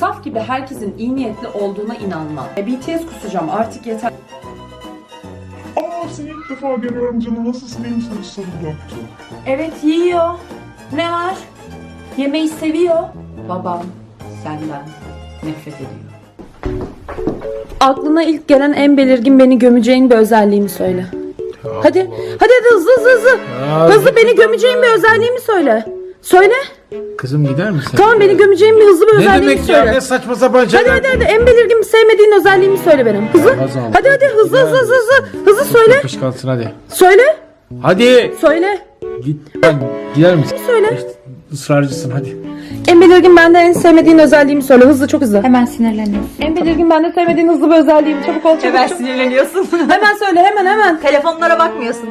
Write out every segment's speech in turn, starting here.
Saf gibi herkesin iyi niyetli olduğuna inanma. E, BTS kusacağım artık yeter. Aa seni ilk defa görüyorum canım. Nasılsın? İyi misin? Sarıl yaptı. Evet yiyor. Ne var? Yemeği seviyor. Babam senden nefret ediyor. Aklına ilk gelen en belirgin beni gömeceğin bir özelliğimi söyle. Hadi, hadi hadi hızlı hızlı hızlı. Hızlı beni gömeceğin bir özelliğimi söyle. Söyle. Kızım gider misin? Tamam beni gömeceğin bir hızlı bir Ne özelliğimi demek söyle. ya? Ne saçma sapan Hadi şeyler. hadi hadi en belirgin sevmediğin özelliğimi söyle benim. Hızlı. Azal. Hadi hadi hızlı hızlı hızlı hızlı. Hızlı söyle. Yapışkansın hadi. Söyle. Hadi. Söyle. Git. Lan, gider misin? Söyle. İşte, ısrarcısın hadi. En belirgin bende en sevmediğin özelliğimi söyle. Hızlı çok hızlı. Hemen sinirleniyorsun. En belirgin bende sevmediğin hızlı bir özelliğim. Çabuk ol çabuk. Hemen çabuk. sinirleniyorsun. Hemen söyle hemen hemen. Telefonlara bakmıyorsun.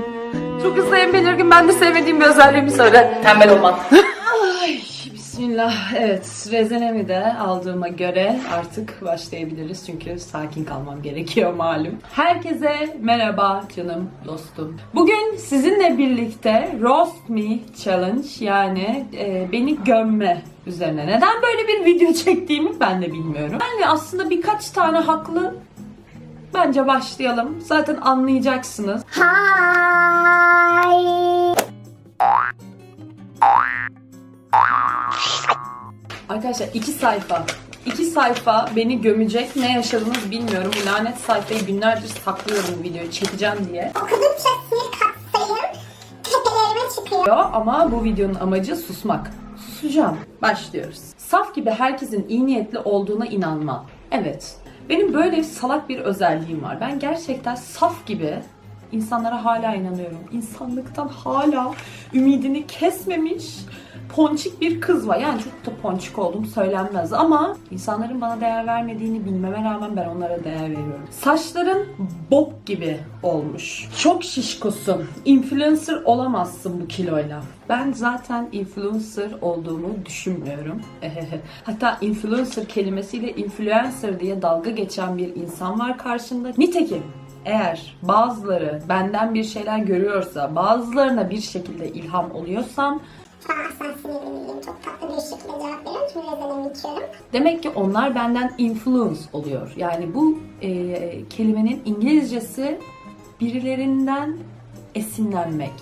Çok hızlı en belirgin bende sevmediğim bir özelliğimi söyle. Tembel olmak. Ay bismillah. Evet rezenemi de aldığıma göre artık başlayabiliriz. Çünkü sakin kalmam gerekiyor malum. Herkese merhaba canım dostum. Bugün sizinle birlikte Roast Me Challenge yani e, beni gömme üzerine. Neden böyle bir video çektiğimi ben de bilmiyorum. Yani aslında birkaç tane haklı Bence başlayalım. Zaten anlayacaksınız. Arkadaşlar iki sayfa. iki sayfa beni gömecek. Ne yaşadınız bilmiyorum. Bu lanet sayfayı günlerdir saklıyorum videoyu çekeceğim diye. Okudukça sinir katsayım tepelerime çıkıyor. Ama bu videonun amacı susmak. Susacağım. Başlıyoruz. Saf gibi herkesin iyi niyetli olduğuna inanma. Evet. Benim böyle salak bir özelliğim var. Ben gerçekten saf gibi insanlara hala inanıyorum. İnsanlıktan hala ümidini kesmemiş ponçik bir kız var. Yani çok da ponçik olduğum söylenmez ama insanların bana değer vermediğini bilmeme rağmen ben onlara değer veriyorum. Saçların bok gibi olmuş. Çok şişkosun. Influencer olamazsın bu kiloyla. Ben zaten influencer olduğumu düşünmüyorum. Hatta influencer kelimesiyle influencer diye dalga geçen bir insan var karşımda. Nitekim eğer bazıları benden bir şeyler görüyorsa, bazılarına bir şekilde ilham oluyorsam sen sinirliyim çok tatlı bir şekilde cevap veriyorum. Şimdi rezenemi içiyorum. Demek ki onlar benden influence oluyor. Yani bu e, kelimenin İngilizcesi birilerinden esinlenmek,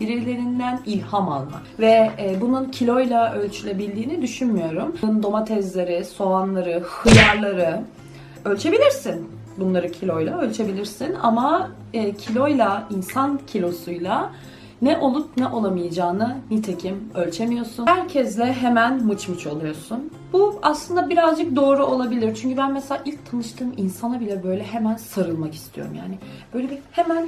birilerinden ilham almak ve e, bunun kiloyla ölçülebildiğini düşünmüyorum. Domatesleri, soğanları, hıyarları ölçebilirsin. Bunları kiloyla ölçebilirsin ama e, kiloyla, insan kilosuyla ne olup ne olamayacağını nitekim ölçemiyorsun. Herkesle hemen mıç mıç oluyorsun. Bu aslında birazcık doğru olabilir. Çünkü ben mesela ilk tanıştığım insana bile böyle hemen sarılmak istiyorum. Yani böyle bir hemen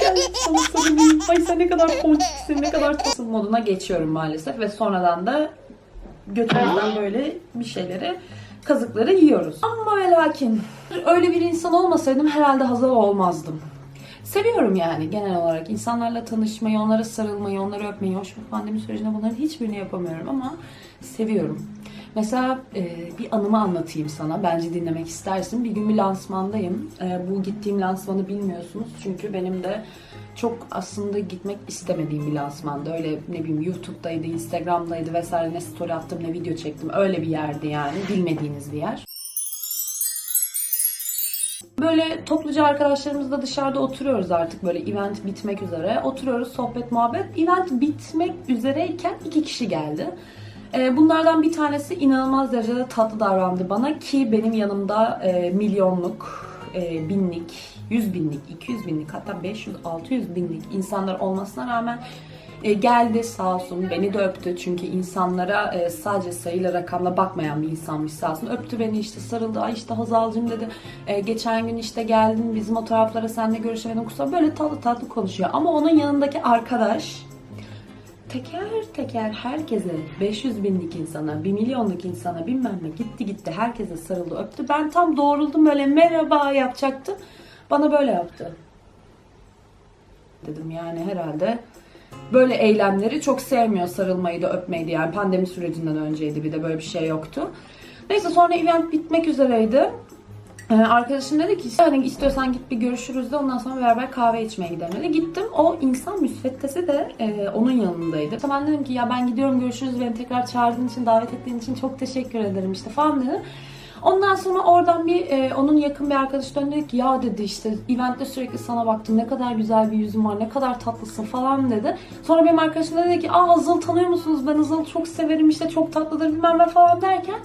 "Gel sana sarılayım. Ay sen ne kadar ponçiksin, ne kadar tasın moduna geçiyorum maalesef. Ve sonradan da götümüzden böyle bir şeyleri kazıkları yiyoruz. Ama ve lakin öyle bir insan olmasaydım herhalde hazır olmazdım. Seviyorum yani genel olarak insanlarla tanışmayı, onlara sarılmayı, onları öpmeyi. Hoş bu pandemi sürecinde bunların hiçbirini yapamıyorum ama seviyorum. Mesela e, bir anımı anlatayım sana. Bence dinlemek istersin. Bir gün bir lansmandayım. E, bu gittiğim lansmanı bilmiyorsunuz. Çünkü benim de çok aslında gitmek istemediğim bir lansmandı. Öyle ne bileyim YouTube'daydı, Instagram'daydı vesaire ne story attım ne video çektim. Öyle bir yerdi yani. Bilmediğiniz bir yer. Böyle topluca arkadaşlarımızla dışarıda oturuyoruz artık böyle event bitmek üzere. Oturuyoruz sohbet muhabbet. Event bitmek üzereyken iki kişi geldi. Ee, Bunlardan bir tanesi inanılmaz derecede tatlı davrandı bana ki benim yanımda e, milyonluk, e, binlik, yüz binlik, 200 binlik hatta 500, 600 binlik insanlar olmasına rağmen e, geldi sağ olsun beni de öptü çünkü insanlara e, sadece sayıyla rakamla bakmayan bir insanmış sağ olsun öptü beni işte sarıldı ay işte Hazal'cım dedi "E, geçen gün işte geldin bizim o taraflara seninle görüşemedim kusura böyle tatlı tatlı konuşuyor ama onun yanındaki arkadaş teker teker herkese 500 binlik insana, 1 milyonluk insana bilmem ne gitti gitti herkese sarıldı öptü. Ben tam doğruldum böyle merhaba yapacaktım. Bana böyle yaptı. Dedim yani herhalde böyle eylemleri çok sevmiyor sarılmayı da öpmeyi de yani pandemi sürecinden önceydi bir de böyle bir şey yoktu. Neyse sonra event bitmek üzereydi. Ee, arkadaşım dedi ki hani istiyorsan git bir görüşürüz de ondan sonra beraber kahve içmeye gidelim dedi. Gittim. O insan müsveddesi de e, onun yanındaydı. İşte ben dedim ki ya ben gidiyorum görüşürüz beni tekrar çağırdığın için davet ettiğin için çok teşekkür ederim işte falan dedi. Ondan sonra oradan bir e, onun yakın bir arkadaş döndü dedi ki ya dedi işte eventte sürekli sana baktım ne kadar güzel bir yüzün var ne kadar tatlısın falan dedi. Sonra benim arkadaşım da dedi ki aa Azıl tanıyor musunuz ben Azıl'ı çok severim işte çok tatlıdır bilmem ne falan derken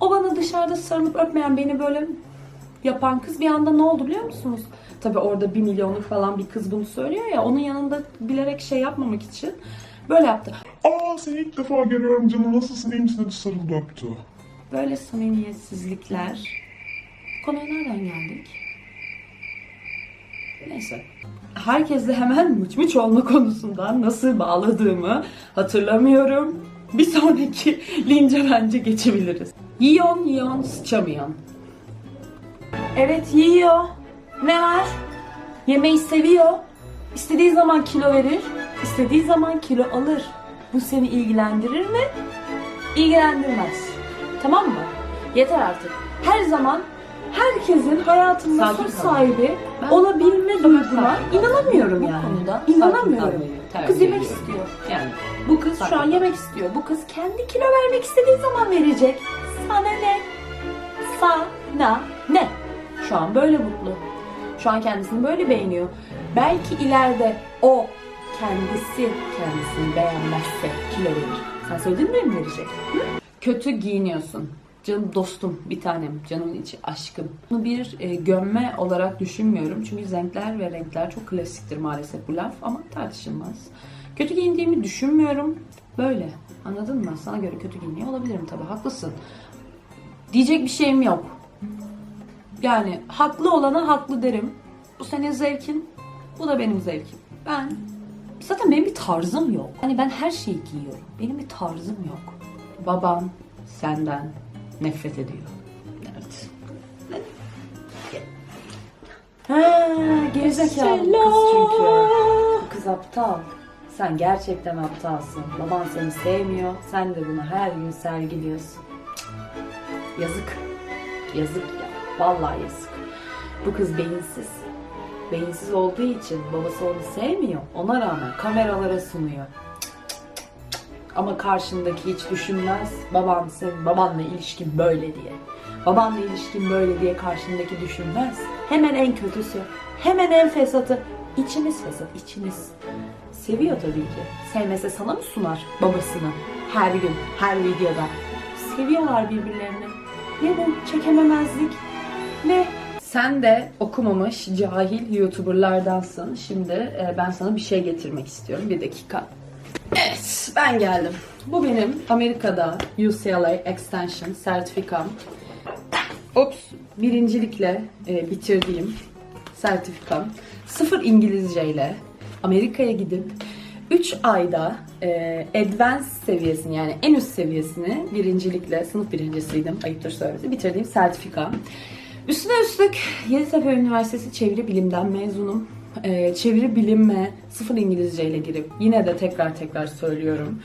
o bana dışarıda sarılıp öpmeyen beni böyle yapan kız bir anda ne oldu biliyor musunuz? Tabi orada bir milyonluk falan bir kız bunu söylüyor ya onun yanında bilerek şey yapmamak için böyle yaptı. Aa seni ilk defa görüyorum canım nasılsın iyi misin sarıldı öptü. Böyle samimiyetsizlikler. Konuya nereden geldik? Neyse. Herkesle hemen mıç mıç olma konusunda nasıl bağladığımı hatırlamıyorum. Bir sonraki lince bence geçebiliriz. Yiyon yiyon sıçamıyorsun. Evet yiyor. Ne var? Yemeği seviyor. İstediği zaman kilo verir. istediği zaman kilo alır. Bu seni ilgilendirir mi? İlgilendirmez. Tamam mı? Yeter artık. Her zaman herkesin hayatında Sakin söz sahibi Ben- olabilme duyguna sakin. inanamıyorum Bu yani. konuda sakin İnanamıyorum. kalmayı tercih kız yemek ediyorum. istiyor. Yani Bu kız şu an yemek istiyor. Bu kız kendi kilo vermek istediği zaman verecek. Sana ne? Sana ne? Şu an böyle mutlu. Şu an kendisini böyle beğeniyor. Belki ileride o kendisi kendisini beğenmezse kilo verir. Sen söyledin mi verecek? Hı? Kötü giyiniyorsun. Canım dostum, bir tanem, canımın içi aşkım. Bunu bir e, gömme olarak düşünmüyorum. Çünkü renkler ve renkler çok klasiktir maalesef bu laf ama tartışılmaz. Kötü giyindiğimi düşünmüyorum. Böyle. Anladın mı? Sana göre kötü giyiniyor olabilirim tabii. Haklısın. Diyecek bir şeyim yok. Yani haklı olana haklı derim. Bu senin zevkin, bu da benim zevkim. Ben zaten benim bir tarzım yok. Hani ben her şeyi giyiyorum. Benim bir tarzım yok. Baban senden nefret ediyor. Evet. Ha, gerizekalı bu kız çünkü. Bu kız aptal. Sen gerçekten aptalsın. Baban seni sevmiyor. Sen de bunu her gün sergiliyorsun. Cık. Yazık. Yazık ya. Vallahi yazık. Bu kız beyinsiz. Beyinsiz olduğu için babası onu sevmiyor. Ona rağmen kameralara sunuyor. Ama karşındaki hiç düşünmez. Baban senin babanla ilişkin böyle diye. Babanla ilişkin böyle diye karşındaki düşünmez. Hemen en kötüsü. Hemen en fesatı. İçiniz fesat, içiniz. Seviyor tabii ki. Sevmese sana mı sunar babasını? Her gün, her videoda. Seviyorlar birbirlerini. Ne bu çekememezlik? Ne? Sen de okumamış cahil YouTuber'lardansın. Şimdi e, ben sana bir şey getirmek istiyorum. Bir dakika. Evet, ben geldim. Bu benim Amerika'da UCLA Extension sertifikam. Ops, birincilikle e, bitirdiğim sertifikam. Sıfır İngilizceyle Amerika'ya gidip 3 ayda e, advanced seviyesini yani en üst seviyesini birincilikle sınıf birincisiydim ayıptır söylemesi bitirdiğim sertifika. Üstüne üstlük Yeditepe Üniversitesi Çeviri Bilim'den mezunum. Ee, çeviri bilime sıfır İngilizce ile girip yine de tekrar tekrar söylüyorum.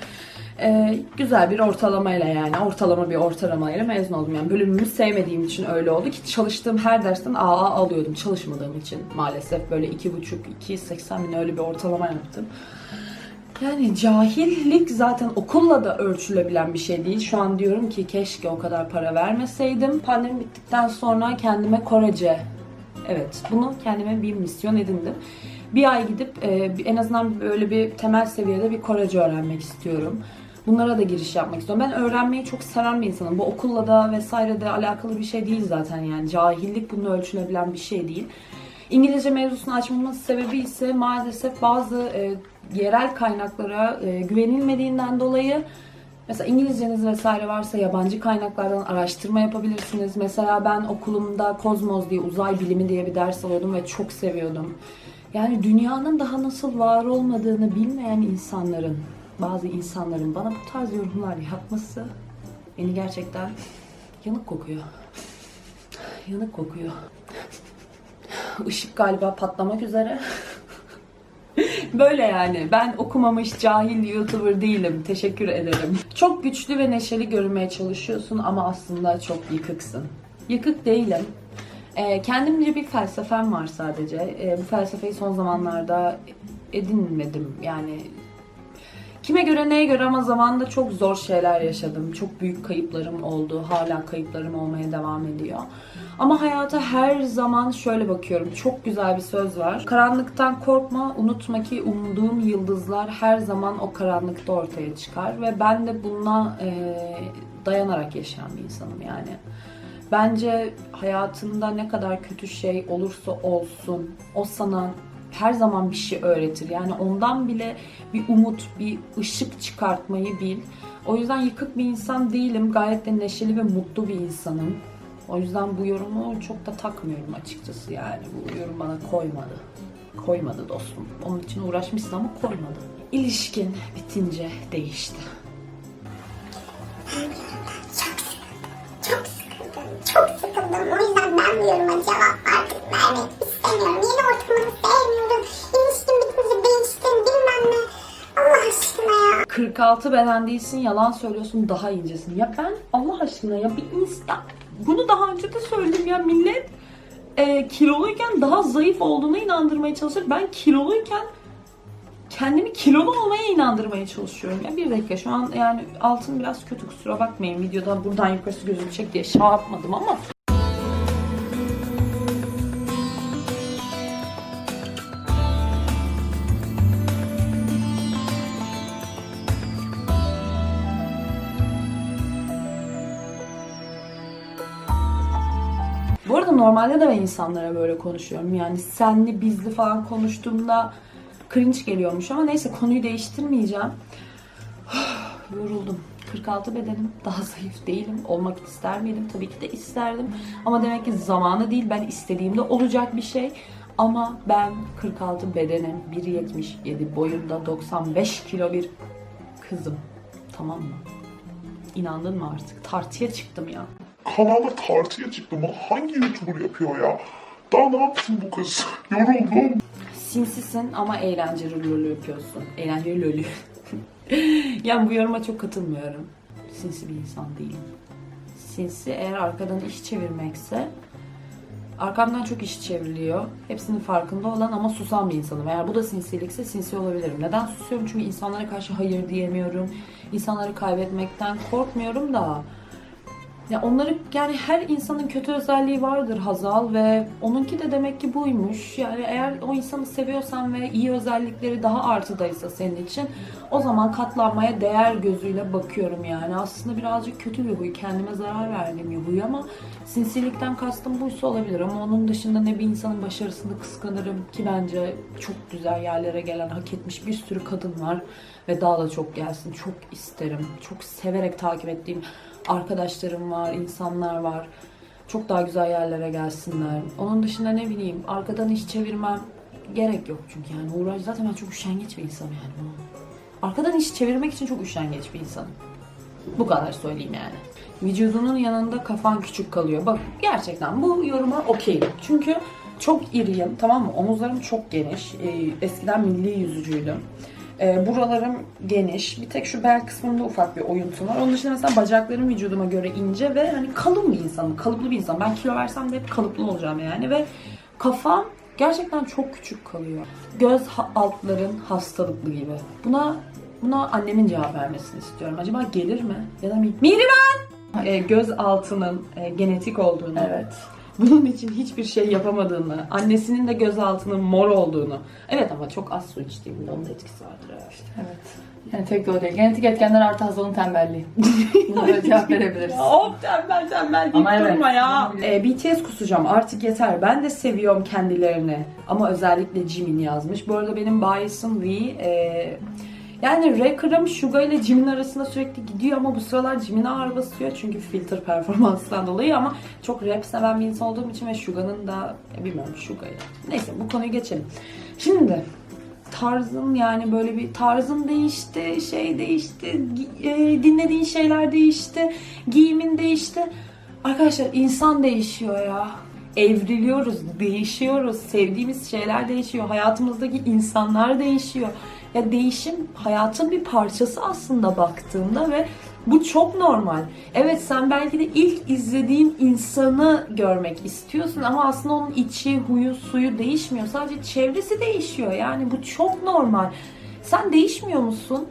Ee, güzel bir ortalamayla yani ortalama bir ortalamayla mezun oldum. Yani bölümümü sevmediğim için öyle oldu ki çalıştığım her dersten AA alıyordum çalışmadığım için maalesef böyle iki buçuk, iki seksen bin öyle bir ortalama yaptım. Yani cahillik zaten okulla da ölçülebilen bir şey değil. Şu an diyorum ki keşke o kadar para vermeseydim. Pandemi bittikten sonra kendime Korece, evet bunu kendime bir misyon edindim. Bir ay gidip e, en azından böyle bir temel seviyede bir Korece öğrenmek istiyorum. Bunlara da giriş yapmak istiyorum. Ben öğrenmeyi çok seven bir insanım. Bu okulla da vesaire de alakalı bir şey değil zaten yani. Cahillik bununla ölçülebilen bir şey değil. İngilizce mevzusunu açmamın sebebi ise maalesef bazı e, yerel kaynaklara e, güvenilmediğinden dolayı mesela İngilizceniz vesaire varsa yabancı kaynaklardan araştırma yapabilirsiniz. Mesela ben okulumda kozmos diye uzay bilimi diye bir ders alıyordum ve çok seviyordum. Yani dünyanın daha nasıl var olmadığını bilmeyen insanların, bazı insanların bana bu tarz yorumlar yapması beni gerçekten yanık kokuyor. Yanık kokuyor. Işık galiba patlamak üzere. Böyle yani. Ben okumamış cahil YouTuber değilim. Teşekkür ederim. Çok güçlü ve neşeli görünmeye çalışıyorsun ama aslında çok yıkıksın. Yıkık değilim. Ee, kendimce bir felsefem var sadece. Ee, bu felsefeyi son zamanlarda edinmedim. Yani kime göre neye göre ama zamanında çok zor şeyler yaşadım. Çok büyük kayıplarım oldu. Hala kayıplarım olmaya devam ediyor. Ama hayata her zaman şöyle bakıyorum. Çok güzel bir söz var. Karanlıktan korkma, unutma ki umduğum yıldızlar her zaman o karanlıkta ortaya çıkar. Ve ben de buna eee, dayanarak yaşayan bir insanım yani. Bence hayatında ne kadar kötü şey olursa olsun o sana her zaman bir şey öğretir. Yani ondan bile bir umut, bir ışık çıkartmayı bil. O yüzden yıkık bir insan değilim. Gayet de neşeli ve mutlu bir insanım. O yüzden bu yorumu çok da takmıyorum açıkçası yani. Bu yorum bana koymadı. Koymadı dostum. Onun için uğraşmışsın ama koymadı. İlişkin bitince değişti. Çok sıkıldım. Çok sıkıldım. O yüzden ben bu yoruma cevap artık vermek istemiyorum. Yeni ortamını sevmiyorum. 46 beden değilsin, yalan söylüyorsun, daha incesin. Ya ben Allah aşkına ya bir insan... Bunu daha önce de söyledim ya millet e, kiloluyken daha zayıf olduğuna inandırmaya çalışır. Ben kiloluyken kendimi kilolu olmaya inandırmaya çalışıyorum. Ya bir dakika şu an yani altın biraz kötü kusura bakmayın. Videoda buradan yukarısı gözükecek diye şey yapmadım ama normalde de ben insanlara böyle konuşuyorum. Yani senli bizli falan konuştuğumda cringe geliyormuş ama neyse konuyu değiştirmeyeceğim. Yoruldum. 46 bedenim. Daha zayıf değilim. Olmak ister miydim? Tabii ki de isterdim. Ama demek ki zamanı değil. Ben istediğimde olacak bir şey. Ama ben 46 bedenim. 1.77 boyunda 95 kilo bir kızım. Tamam mı? İnandın mı artık? Tartıya çıktım ya. Kanalda tartıya çıktım. Bunu hangi YouTuber yapıyor ya? Daha ne yapsın bu kız? Yoruldum. Sinsisin ama eğlenceli lolü yapıyorsun. Eğlenceli lolü. yani bu yoruma çok katılmıyorum. Sinsi bir insan değilim. Sinsi eğer arkadan iş çevirmekse arkamdan çok iş çevriliyor. Hepsinin farkında olan ama susan bir insanım. Eğer bu da sinsilikse sinsi olabilirim. Neden susuyorum? Çünkü insanlara karşı hayır diyemiyorum. İnsanları kaybetmekten korkmuyorum da ya onları yani her insanın kötü özelliği vardır Hazal ve onunki de demek ki buymuş. Yani eğer o insanı seviyorsan ve iyi özellikleri daha artıdaysa senin için o zaman katlanmaya değer gözüyle bakıyorum yani. Aslında birazcık kötü bir huy. Kendime zarar verdiğim bir huy ama sinsilikten kastım buysa olabilir ama onun dışında ne bir insanın başarısını kıskanırım ki bence çok güzel yerlere gelen, hak etmiş bir sürü kadın var ve daha da çok gelsin. Çok isterim. Çok severek takip ettiğim arkadaşlarım var, insanlar var. Çok daha güzel yerlere gelsinler. Onun dışında ne bileyim arkadan iş çevirmem gerek yok çünkü yani uğraş zaten ben çok üşengeç bir insanım yani. Arkadan iş çevirmek için çok üşengeç bir insanım. Bu kadar söyleyeyim yani. Vücudunun yanında kafan küçük kalıyor. Bak gerçekten bu yoruma okeyim. Çünkü çok iriyim tamam mı? Omuzlarım çok geniş. Ee, eskiden milli yüzücüydüm. Ee, buralarım geniş. Bir tek şu bel kısmımda ufak bir oyuntu var. Onun dışında mesela bacaklarım vücuduma göre ince ve hani kalın bir insanım. Kalıplı bir insan. Ben kilo versem de hep kalıplı olacağım yani. Ve kafam gerçekten çok küçük kalıyor. Göz altların hastalıklı gibi. Buna buna annemin cevap vermesini istiyorum. Acaba gelir mi? Ya da mi? Mihriban! Ee, göz altının e, genetik olduğunu. Evet. Bunun için hiçbir şey yapamadığını, annesinin de göz altının mor olduğunu. Evet ama çok az su içtiğimde onun da etkisi vardır herhalde. Evet. Yani tek de o değil. Genetik etkenler artı Hazal'ın tembelliği. Buna böyle cevap verebiliriz. Ya Of tembel tembel Ama evet. durma ya. Ee, BTS kusacağım artık yeter. Ben de seviyorum kendilerini. Ama özellikle Jimin yazmış. Bu arada benim bias'ım V. Ee, yani Racker'ım Suga ile Jimin arasında sürekli gidiyor ama bu sıralar Jimin'e ağır basıyor. Çünkü filter performansından dolayı ama çok rap seven bir insan olduğum için ve Suga'nın da bilmiyorum Suga'yı. Neyse bu konuyu geçelim. Şimdi tarzın yani böyle bir tarzın değişti, şey değişti, e, dinlediğin şeyler değişti, giyimin değişti. Arkadaşlar insan değişiyor ya. Evriliyoruz, değişiyoruz. Sevdiğimiz şeyler değişiyor. Hayatımızdaki insanlar değişiyor. Ya değişim hayatın bir parçası aslında baktığında ve bu çok normal. Evet sen belki de ilk izlediğin insanı görmek istiyorsun ama aslında onun içi, huyu, suyu değişmiyor. Sadece çevresi değişiyor. Yani bu çok normal. Sen değişmiyor musun?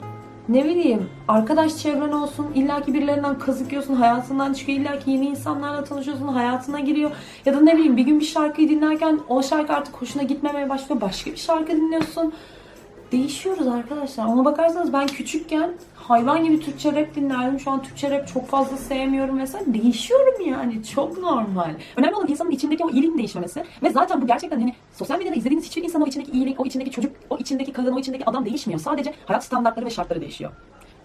Ne bileyim arkadaş çevren olsun illaki birilerinden kazık hayatından çıkıyor illaki yeni insanlarla tanışıyorsun hayatına giriyor ya da ne bileyim bir gün bir şarkıyı dinlerken o şarkı artık hoşuna gitmemeye başlıyor başka bir şarkı dinliyorsun değişiyoruz arkadaşlar. Ona bakarsanız ben küçükken hayvan gibi Türkçe rap dinlerdim. Şu an Türkçe rap çok fazla sevmiyorum mesela. Değişiyorum yani. Çok normal. Önemli olan insanın içindeki o iyiliğin değişmemesi ve zaten bu gerçekten hani sosyal medyada izlediğiniz hiçbir insan o içindeki iyilik o içindeki çocuk o içindeki kadın o içindeki adam değişmiyor. Sadece hayat standartları ve şartları değişiyor.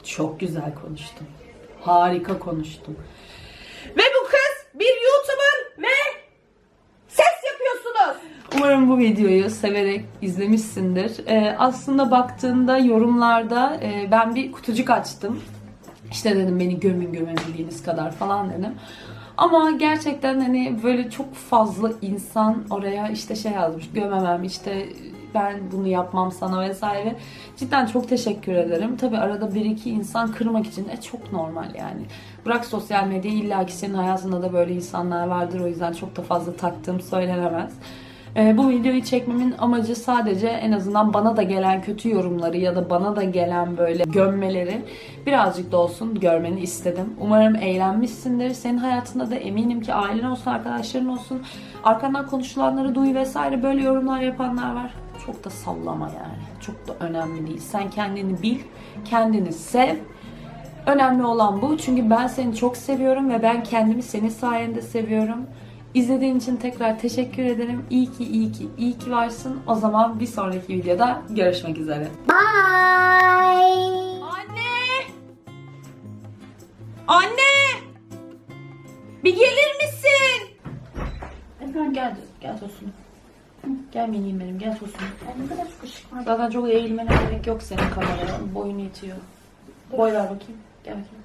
Çok güzel konuştun. Harika konuştun. Ve bu kız bir YouTuber ve ses yapıyorsunuz. Umarım bu videoyu severek izlemişsindir. Ee, aslında baktığında yorumlarda e, ben bir kutucuk açtım. İşte dedim beni gömün gömebildiğiniz kadar falan dedim. Ama gerçekten hani böyle çok fazla insan oraya işte şey yazmış gömemem işte ben bunu yapmam sana vesaire. Cidden çok teşekkür ederim. Tabi arada bir iki insan kırmak için e, çok normal yani. Bırak sosyal medyayı illa ki senin hayatında da böyle insanlar vardır. O yüzden çok da fazla taktığım söylenemez. Ee, bu videoyu çekmemin amacı sadece en azından bana da gelen kötü yorumları ya da bana da gelen böyle gömmeleri birazcık da olsun görmeni istedim. Umarım eğlenmişsindir. Senin hayatında da eminim ki ailen olsun, arkadaşların olsun. Arkandan konuşulanları duy vesaire böyle yorumlar yapanlar var. Çok da sallama yani. Çok da önemli değil. Sen kendini bil, kendini sev. Önemli olan bu. Çünkü ben seni çok seviyorum ve ben kendimi senin sayende seviyorum. İzlediğin için tekrar teşekkür ederim. İyi ki, iyi ki, iyi ki varsın. O zaman bir sonraki videoda görüşmek üzere. Bye. Anne! Anne! Bir gelir misin? Efendim gel, gel Tosun. Gel miniğim benim, gel Tosun. Ne kadar çok ışık var. Zaten çok eğilmene gerek yok senin kameraya. Boyun yetiyor. Boy ver bakayım. Gel bakayım.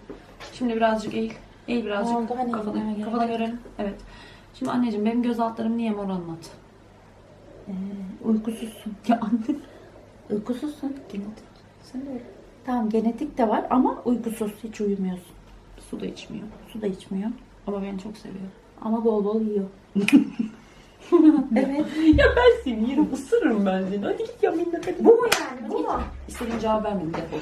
Şimdi birazcık eğil. Eğil birazcık. Oldu, hani kafada, eğilmeme gerek kafada görelim. Evet. Şimdi anneciğim benim göz altlarım niye mor anlat. Uykusuzsun. Ya anne. Uykusuzsun. Genetik. Sen de. Tamam genetik de var ama uykusuz. Hiç uyumuyorsun. Su da içmiyor. Su da içmiyor. Ama beni çok seviyor. Ama bol bol yiyor. evet. Ya ben seni yerim ısırırım ben seni. Hadi git ya minnet hadi. Bu mu yani? Bu mu? İstediğin cevap vermedim defol.